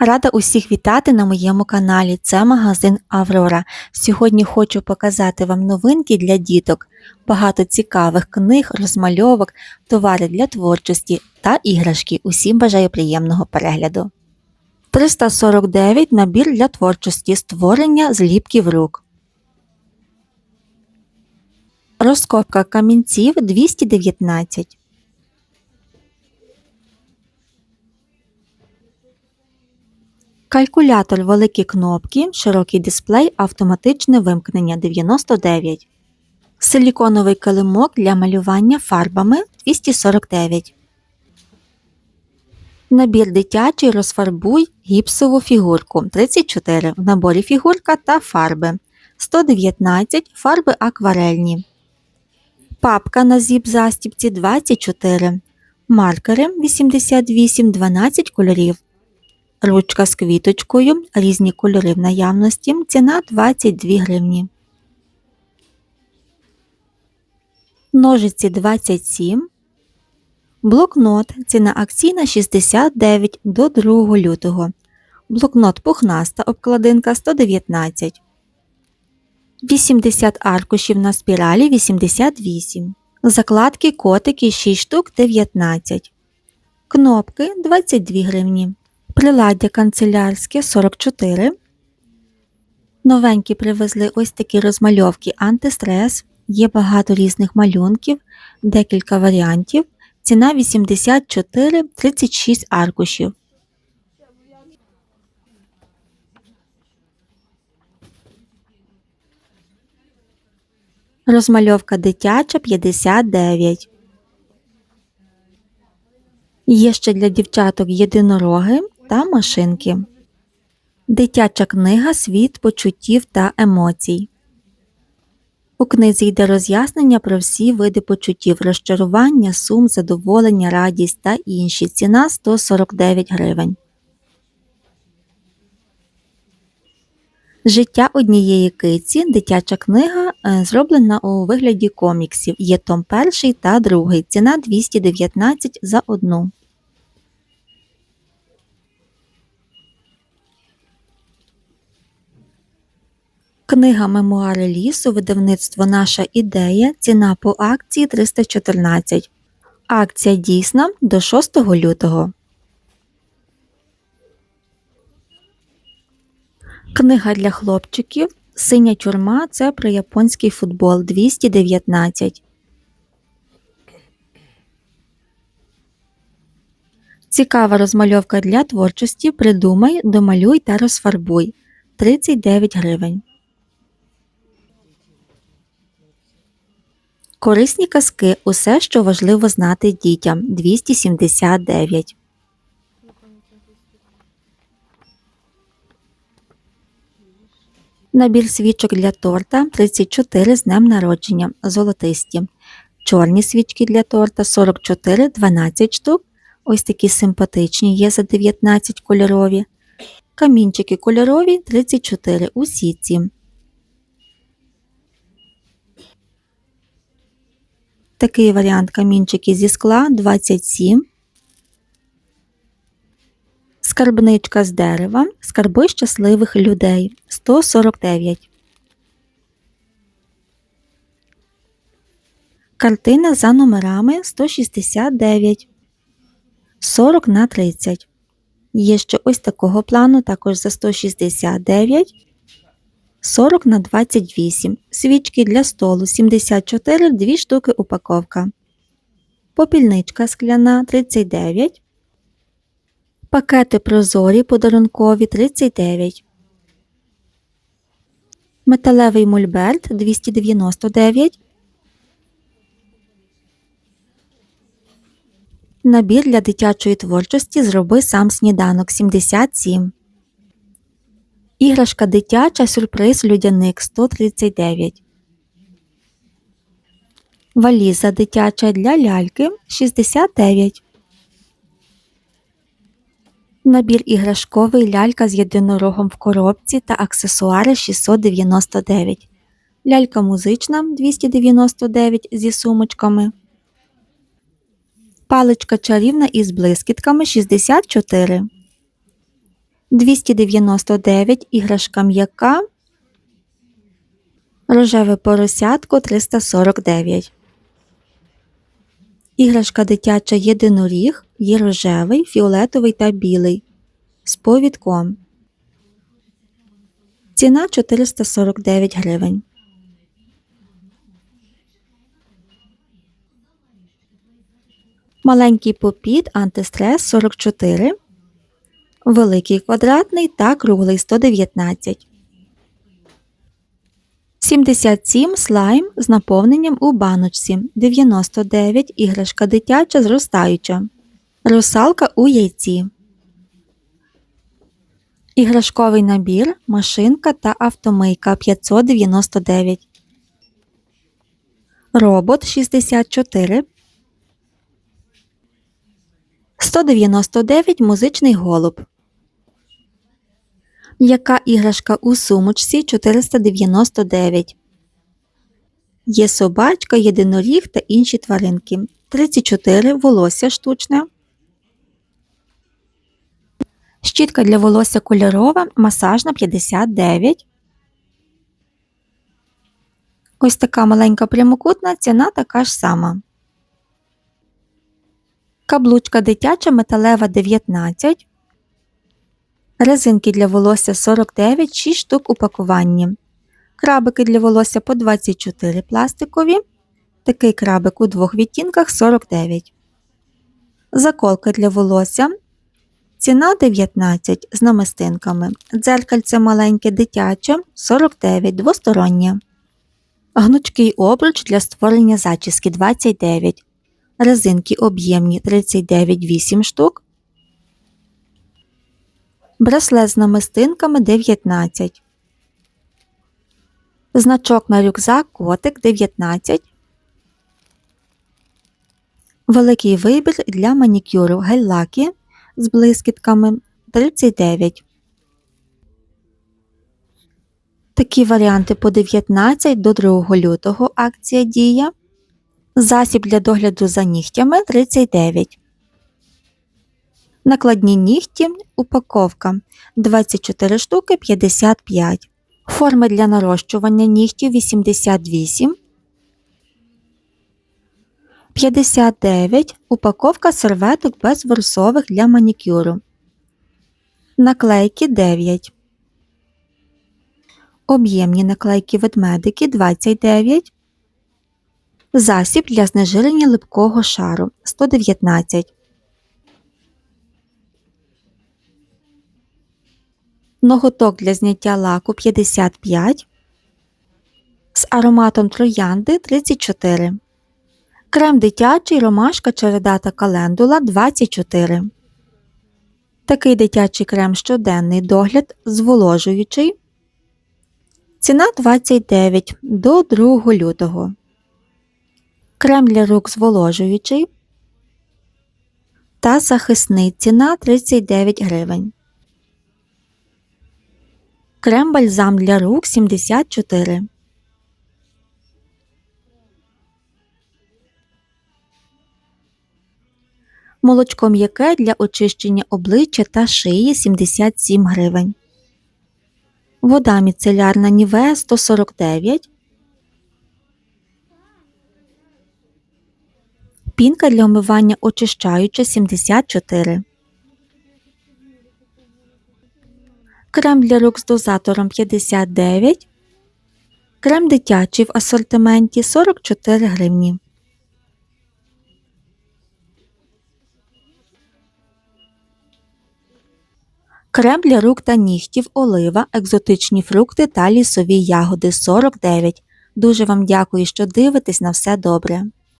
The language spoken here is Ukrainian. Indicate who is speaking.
Speaker 1: Рада усіх вітати на моєму каналі. Це магазин Аврора. Сьогодні хочу показати вам новинки для діток, багато цікавих книг, розмальовок, товари для творчості та іграшки. Усім бажаю приємного перегляду. 349 набір для творчості створення зліпків рук. Розкопка камінців 219. Калькулятор великі кнопки, широкий дисплей, автоматичне вимкнення 99. Силіконовий килимок для малювання фарбами 249. Набір дитячий розфарбуй гіпсову фігурку 34. В наборі фігурка та фарби 119 фарби акварельні. Папка на зіп застіпці 24. Маркери 88 12 кольорів. Ручка з квіточкою, різні кольори в наявності, ціна 22 гривні. Ножиці 27. Блокнот. Ціна акційна 69 до 2 лютого. Блокнот пухнаста обкладинка 119. 80 аркушів на спіралі 88. Закладки котики 6 штук 19. Кнопки 22 гривні. Приладдя канцелярське 44. Новенькі привезли ось такі розмальовки антистрес. Є багато різних малюнків, декілька варіантів. Ціна 84 36 аркушів. Розмальовка дитяча 59. Є ще для дівчаток єдинороги та машинки. Дитяча книга Світ почуттів та емоцій. У книзі йде роз'яснення про всі види почуттів розчарування, сум, задоволення, радість та інші. Ціна 149 гривень. Життя однієї киці. Дитяча книга е, зроблена у вигляді коміксів. Є том перший та другий. Ціна 219 за одну. Книга Мемуари лісу, видавництво Наша ідея, ціна по акції 314. Акція дійсна до 6 лютого. Книга для хлопчиків. Синя тюрма це про японський футбол 219. Цікава розмальовка для творчості. Придумай, домалюй та розфарбуй 39 гривень. Корисні казки. Усе, що важливо знати дітям 279. Набір свічок для торта 34 з днем народження. Золотисті. Чорні свічки для торта 44 12 штук. Ось такі симпатичні є за 19 кольорові. Камінчики кольорові 34 у сітці. Такий варіант камінчики зі скла 27. Скарбничка з дерева. Скарби щасливих людей 149. Картина за номерами 169. 40 на 30. Є ще ось такого плану, також за 169. 40 на 28. Свічки для столу 74, 2 штуки упаковка. Попільничка скляна 39. Пакети прозорі подарункові 39. Металевий мольберт 299. Набір для дитячої творчості зроби сам сніданок 77. Іграшка дитяча сюрприз людяник 139. Валіза дитяча для ляльки 69. Набір іграшковий лялька з єдинорогом в коробці та аксесуари 699. Лялька музична 299 зі сумочками. Паличка чарівна із блискітками 64. 299 іграшка м'яка. Рожеве поросятко 349. Іграшка дитяча єдиноріг є рожевий, фіолетовий та білий. З повідком. Ціна 449 гривень. Маленький попіт антистрес 44. Великий квадратний та круглий 119. 77 слайм з наповненням у баночці. 99 іграшка дитяча зростаюча. Русалка у яйці. Іграшковий набір, машинка та автомийка 599. Робот 64. 199 музичний голуб. Яка іграшка у сумочці 499. Є собачка, єдиноріг та інші тваринки. 34 волосся штучне. Щітка для волосся кольорова, масажна 59. Ось така маленька прямокутна ціна така ж сама. Каблучка дитяча металева 19. Резинки для волосся 49, 6 штук у. Крабики для волосся по 24 пластикові. Такий крабик у двох відтінках 49. Заколка для волосся. Ціна 19 з намистинками. Дзеркальце маленьке дитяче 49 двостороннє. Гнучкий обруч для створення зачіски 29. Резинки об'ємні 39 8 штук. Браслет з намистинками 19. Значок на рюкзак котик 19. Великий вибір для манікюру гель-лаки з блискітками 39. Такі варіанти по 19 до 2 лютого акція дія. Засіб для догляду за нігтями 39. Накладні нігті упаковка 24 штуки 55. Форми для нарощування нігтів 88. 59. Упаковка серветок без ворсових для манікюру. Наклейки 9. Об'ємні наклейки ведмедики 29. Засіб для знежирення липкого шару 119. Ноготок для зняття лаку 55. З ароматом троянди 34. Крем дитячий ромашка череда та календула 24. Такий дитячий крем щоденний догляд зволожуючий. Ціна 29 до 2 лютого. Крем для рук зволожуючий та захисний ціна 39 гривень. Крем бальзам для рук 74. Молочко м'яке для очищення обличчя та шиї 77 гривень. Вода міцелярна Нівея 149. Пінка для омивання очищаюча 74. Крем для рук з дозатором 59. Крем дитячий в асортименті 44 гривні. Крем для рук та нігтів олива, екзотичні фрукти та лісові ягоди 49. Дуже вам дякую, що дивитесь на все добре.